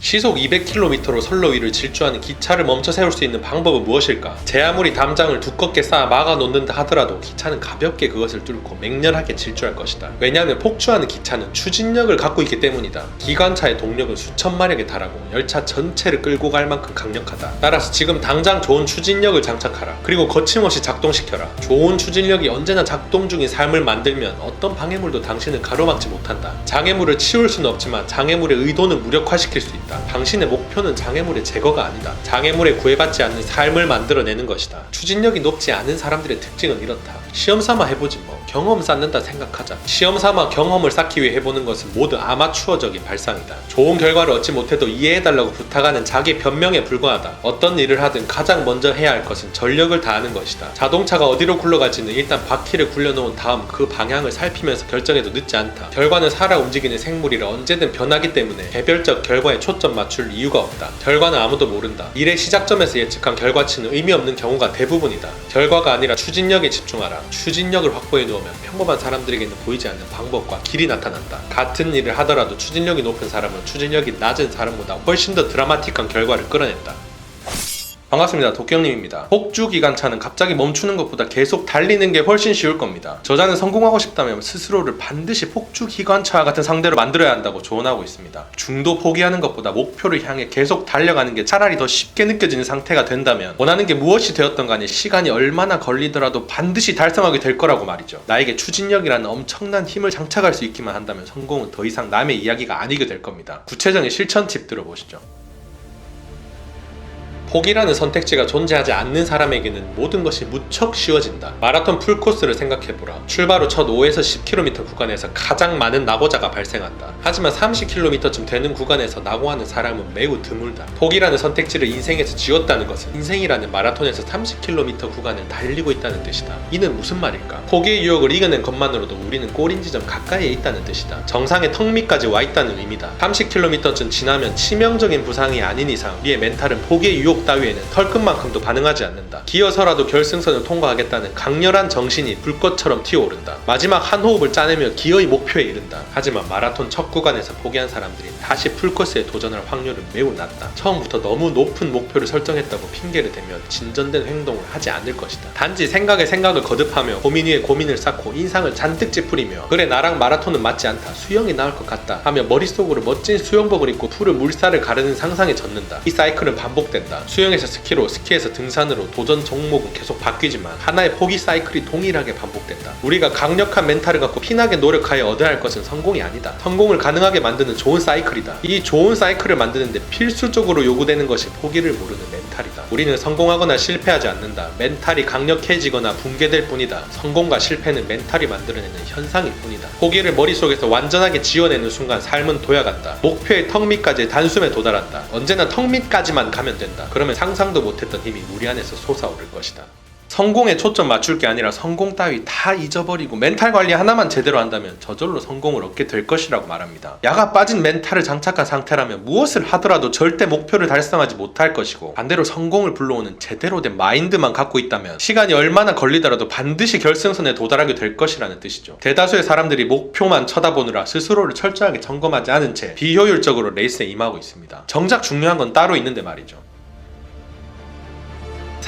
시속 200km로 선로 위를 질주하는 기차를 멈춰 세울 수 있는 방법은 무엇일까? 제 아무리 담장을 두껍게 쌓아 막아 놓는다 하더라도 기차는 가볍게 그것을 뚫고 맹렬하게 질주할 것이다. 왜냐하면 폭주하는 기차는 추진력을 갖고 있기 때문이다. 기관차의 동력은 수천 마력에 달하고 열차 전체를 끌고 갈 만큼 강력하다. 따라서 지금 당장 좋은 추진력을 장착하라. 그리고 거침없이 작동시켜라. 좋은 추진력이 언제나 작동 중인 삶을 만들면 어떤 방해물도 당신을 가로막지 못한다. 장애물을 치울 수는 없지만 장애물의 의도는 무력화시킬 수 있다. 당신의 목표는 장애물의 제거가 아니다. 장애물에 구애받지 않는 삶을 만들어내는 것이다. 추진력이 높지 않은 사람들의 특징은 이렇다. 시험 삼아 해보지 뭐. 경험 쌓는다 생각하자. 시험 삼아 경험을 쌓기 위해 해보는 것은 모두 아마추어적인 발상이다. 좋은 결과를 얻지 못해도 이해해달라고 부탁하는 자기 변명에 불과하다. 어떤 일을 하든 가장 먼저 해야 할 것은 전력을 다하는 것이다. 자동차가 어디로 굴러갈지는 일단 바퀴를 굴려놓은 다음 그 방향을 살피면서 결정해도 늦지 않다. 결과는 살아 움직이는 생물이라 언제든 변하기 때문에 개별적 결과에 초점 맞출 이유가 없다. 결과는 아무도 모른다. 일의 시작점에서 예측한 결과치는 의미 없는 경우가 대부분이다. 결과가 아니라 추진력에 집중하라. 추진력을 확보해 놓 으면 평범한 사람들에게는 보이지 않는 방법과 길이 나타난다. 같은 일을 하더라도 추진력이 높은 사람은 추진력이 낮은 사람보다 훨씬 더 드라마틱한 결과를 끌어낸다. 반갑습니다. 도경님입니다. 폭주 기관차는 갑자기 멈추는 것보다 계속 달리는 게 훨씬 쉬울 겁니다. 저자는 성공하고 싶다면 스스로를 반드시 폭주 기관차 같은 상대로 만들어야 한다고 조언하고 있습니다. 중도 포기하는 것보다 목표를 향해 계속 달려가는 게 차라리 더 쉽게 느껴지는 상태가 된다면 원하는 게 무엇이 되었던 간에 시간이 얼마나 걸리더라도 반드시 달성하게 될 거라고 말이죠. 나에게 추진력이라는 엄청난 힘을 장착할 수 있기만 한다면 성공은 더 이상 남의 이야기가 아니게 될 겁니다. 구체적인 실천 팁 들어보시죠. 포기라는 선택지가 존재하지 않는 사람에게는 모든 것이 무척 쉬워진다. 마라톤 풀코스를 생각해보라. 출발 후 첫 5에서 10km 구간에서 가장 많은 낙오자가 발생한다. 하지만 30km쯤 되는 구간에서 낙오하는 사람은 매우 드물다. 포기라는 선택지를 인생에서 지웠다는 것은 인생이라는 마라톤에서 30km 구간을 달리고 있다는 뜻이다. 이는 무슨 말일까? 포기의 유혹을 이겨낸 것만으로도 우리는 꼬린 지점 가까이에 있다는 뜻이다. 정상의 턱 밑까지 와 있다는 의미다. 30km쯤 지나면 치명적인 부상이 아닌 이상 우리의 멘탈은 포기의 유혹 따위에는 털끝만큼도 반응하지 않는다. 기어서라도 결승선을 통과하겠다는 강렬한 정신이 불꽃처럼 튀어오른다. 마지막 한 호흡을 짜내며 기어의 목표에 이른다. 하지만 마라톤 첫 구간에서 포기한 사람들이 다시 풀코스에 도전할 확률은 매우 낮다. 처음부터 너무 높은 목표를 설정했다고 핑계를 대며 진전된 행동을 하지 않을 것이다. 단지 생각에 생각을 거듭하며 고민 위에 고민을 쌓고 인상을 잔뜩 찌푸리며 그래 나랑 마라톤은 맞지 않다. 수영이 나을 것 같다. 하며 머릿속으로 멋진 수영복을 입고 푸른 물살을 가르는 상상에 젖는다. 이 사이클은 반복된다. 수영에서 스키로, 스키에서 등산으로 도전 종목은 계속 바뀌지만 하나의 포기 사이클이 동일하게 반복된다. 우리가 강력한 멘탈을 갖고 피나게 노력하여 얻어야 할 것은 성공이 아니다. 성공을 가능하게 만드는 좋은 사이클이다. 이 좋은 사이클을 만드는데 필수적으로 요구되는 것이 포기를 모르는 멘탈이다. 우리는 성공하거나 실패하지 않는다. 멘탈이 강력해지거나 붕괴될 뿐이다. 성공과 실패는 멘탈이 만들어내는 현상일 뿐이다. 포기를 머릿속에서 완전하게 지워내는 순간 삶은 도약한다. 목표의 턱 밑까지 단숨에 도달한다. 언제나 턱 밑까지만 가면 된다. 그러면 상상도 못했던 힘이 우리 안에서 솟아오를 것이다. 성공에 초점 맞출 게 아니라 성공 따위 다 잊어버리고 멘탈 관리 하나만 제대로 한다면 저절로 성공을 얻게 될 것이라고 말합니다. 야가 빠진 멘탈을 장착한 상태라면 무엇을 하더라도 절대 목표를 달성하지 못할 것이고 반대로 성공을 불러오는 제대로 된 마인드만 갖고 있다면 시간이 얼마나 걸리더라도 반드시 결승선에 도달하게 될 것이라는 뜻이죠. 대다수의 사람들이 목표만 쳐다보느라 스스로를 철저하게 점검하지 않은 채 비효율적으로 레이스에 임하고 있습니다. 정작 중요한 건 따로 있는데 말이죠.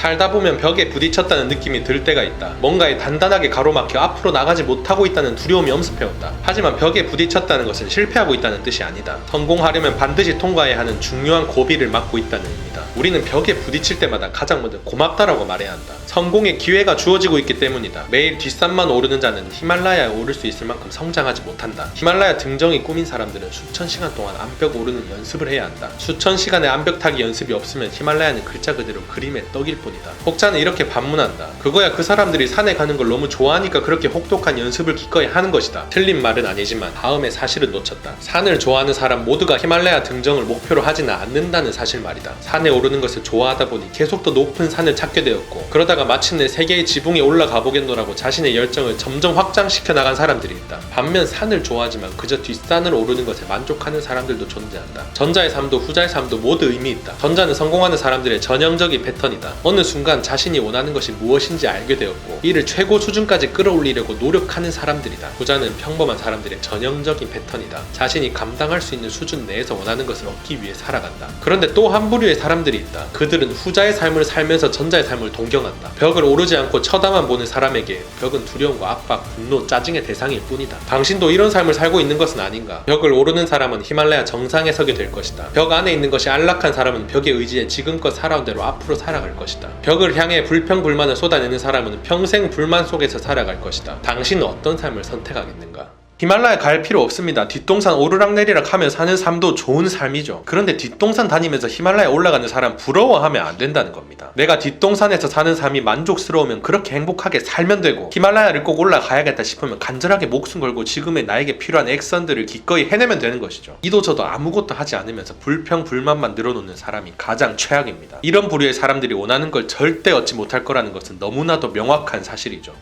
살다 보면 벽에 부딪혔다는 느낌이 들 때가 있다. 뭔가에 단단하게 가로막혀 앞으로 나가지 못하고 있다는 두려움이 엄습해온다. 하지만 벽에 부딪혔다는 것은 실패하고 있다는 뜻이 아니다. 성공하려면 반드시 통과해야 하는 중요한 고비를 막고 있다는 의미다. 우리는 벽에 부딪힐 때마다 가장 먼저 고맙다라고 말해야 한다. 성공의 기회가 주어지고 있기 때문이다. 매일 뒷산만 오르는 자는 히말라야에 오를 수 있을 만큼 성장하지 못한다. 히말라야 등정이 꾸민 사람들은 수천 시간 동안 암벽 오르는 연습을 해야 한다. 수천 시간의 암벽 타기 연습이 없으면 히말라야는 글자 그대로 그림의 떡일 뿐이다. 혹자는 이렇게 반문한다. 그거야 그 사람들이 산에 가는 걸 너무 좋아하니까 그렇게 혹독한 연습을 기꺼이 하는 것이다. 틀린 말은 아니지만 다음에 사실은 놓쳤다. 산을 좋아하는 사람 모두가 히말라야 등정을 목표로 하지는 않는다는 사실 말이다. 산에 오르는 것을 좋아하다 보니 계속 더 높은 산을 찾게 되었고 그러다가 마침내 세계의 지붕에 올라가 보겠노라고 자신의 열정을 점점 확장시켜 나간 사람들이 있다. 반면 산을 좋아하지만 그저 뒷산을 오르는 것에 만족하는 사람들도 존재한다. 전자의 삶도 후자의 삶도 모두 의미 있다. 전자는 성공하는 사람들의 전형적인 패턴이다. 어느 순간 자신이 원하는 것이 무엇인지 알게 되었고 이를 최고 수준까지 끌어올리려고 노력하는 사람들이다. 후자는 평범한 사람들의 전형적인 패턴이다. 자신이 감당할 수 있는 수준 내에서 원하는 것을 얻기 위해 살아간다. 그런데 또 한 부류의 사람들이 있다. 그들은 후자의 삶을 살면서 전자의 삶을 동경한다. 벽을 오르지 않고 쳐다만 보는 사람에게 벽은 두려움과 압박, 분노, 짜증의 대상일 뿐이다. 당신도 이런 삶을 살고 있는 것은 아닌가? 벽을 오르는 사람은 히말라야 정상에 서게 될 것이다. 벽 안에 있는 것이 안락한 사람은 벽에 의지해 지금껏 살아온 대로 앞으로 살아갈 것이다. 벽을 향해 불평 불만을 쏟아내는 사람은 평생 불만 속에서 살아갈 것이다. 당신은 어떤 삶을 선택하겠는가? 히말라야 갈 필요 없습니다. 뒷동산 오르락내리락 하며 사는 삶도 좋은 삶이죠. 그런데 뒷동산 다니면서 히말라야 올라가는 사람 부러워하면 안 된다는 겁니다. 내가 뒷동산에서 사는 삶이 만족스러우면 그렇게 행복하게 살면 되고 히말라야를 꼭 올라가야겠다 싶으면 간절하게 목숨 걸고 지금의 나에게 필요한 액션들을 기꺼이 해내면 되는 것이죠. 이도저도 아무것도 하지 않으면서 불평 불만만 늘어놓는 사람이 가장 최악입니다. 이런 부류의 사람들이 원하는 걸 절대 얻지 못할 거라는 것은 너무나도 명확한 사실이죠.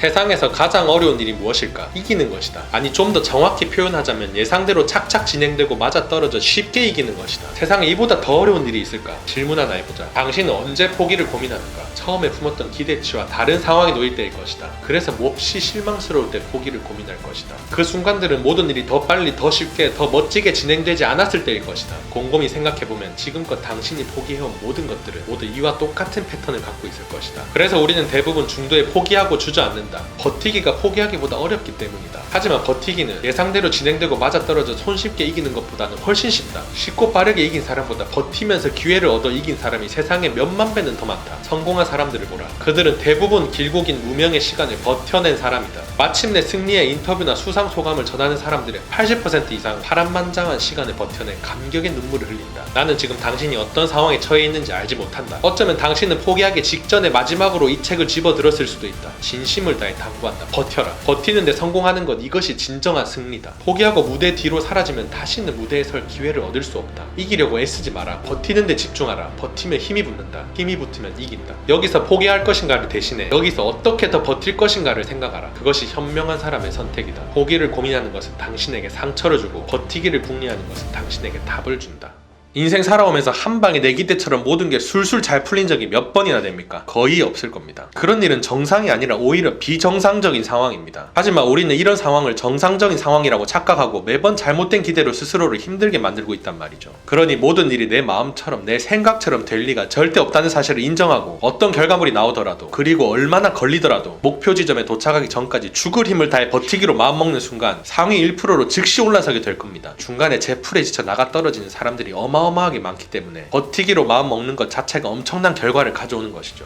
세상에서 가장 어려운 일이 무엇일까? 이기는 것이다. 아니 좀 더 정확히 표현하자면 예상대로 착착 진행되고 맞아떨어져 쉽게 이기는 것이다. 세상에 이보다 더 어려운 일이 있을까? 질문 하나 해보자. 당신은 언제 포기를 고민하는가? 처음에 품었던 기대치와 다른 상황에 놓일 때일 것이다. 그래서 몹시 실망스러울 때 포기를 고민할 것이다. 그 순간들은 모든 일이 더 빨리, 더 쉽게, 더 멋지게 진행되지 않았을 때일 것이다. 곰곰이 생각해보면 지금껏 당신이 포기해온 모든 것들은 모두 이와 똑같은 패턴을 갖고 있을 것이다. 그래서 우리는 대부분 중도에 포기하고 주저앉는 다. 버티기가 포기하기보다 어렵기 때문이다. 하지만 버티기는 예상대로 진행되고 맞아떨어져 손쉽게 이기는 것보다는 훨씬 쉽다. 쉽고 빠르게 이긴 사람보다 버티면서 기회를 얻어 이긴 사람이 세상에 몇만 배는 더 많다. 성공한 사람들을 보라. 그들은 대부분 길고 긴 무명의 시간을 버텨낸 사람이다. 마침내 승리의 인터뷰나 수상 소감을 전하는 사람들의 80% 이상 파란만장한 시간을 버텨낸 감격의 눈물을 흘린다. 나는 지금 당신이 어떤 상황에 처해 있는지 알지 못한다. 어쩌면 당신은 포기하기 직전에 마지막으로 이 책을 집어 들었을 수도 있다. 진심을 다해 당부한다. 버텨라. 버티는데 성공하는 것 이것이 진정한 승리다. 포기하고 무대 뒤로 사라지면 다시는 무대에 설 기회를 얻을 수 없다. 이기려고 애쓰지 마라. 버티는데 집중하라. 버티면 힘이 붙는다. 힘이 붙으면 이긴다. 여기서 포기할 것인가를 대신해 여기서 어떻게 더 버틸 것인가를 생각하라. 그것이 현명한 사람의 선택이다. 포기를 고민하는 것은 당신에게 상처를 주고 버티기를 궁리하는 것은 당신에게 답을 준다. 인생 살아오면서 한 방에 내 기대처럼 모든 게 술술 잘 풀린 적이 몇 번이나 됩니까? 거의 없을 겁니다. 그런 일은 정상이 아니라 오히려 비정상적인 상황입니다. 하지만 우리는 이런 상황을 정상적인 상황이라고 착각하고 매번 잘못된 기대로 스스로를 힘들게 만들고 있단 말이죠. 그러니 모든 일이 내 마음처럼 내 생각처럼 될 리가 절대 없다는 사실을 인정하고 어떤 결과물이 나오더라도 그리고 얼마나 걸리더라도 목표 지점에 도착하기 전까지 죽을 힘을 다해 버티기로 마음먹는 순간 상위 1%로 즉시 올라서게 될 겁니다. 중간에 제 풀에 지쳐 나가 떨어지는 사람들이 어마어마하게 많기 때문에 버티기로 마음 먹는 것 자체가 엄청난 결과를 가져오는 것이죠.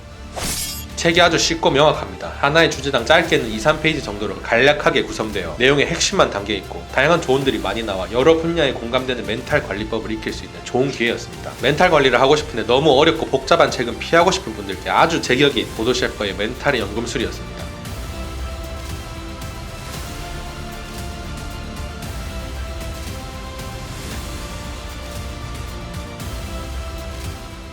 책이 아주 쉽고 명확합니다. 하나의 주제당 짧게는 2, 3페이지 정도로 간략하게 구성되어 내용의 핵심만 담겨 있고 다양한 조언들이 많이 나와 여러 분야에 공감되는 멘탈 관리법을 익힐 수 있는 좋은 기회였습니다. 멘탈 관리를 하고 싶은데 너무 어렵고 복잡한 책은 피하고 싶은 분들께 아주 제격인 보도 셰퍼의 멘탈의 연금술이었습니다.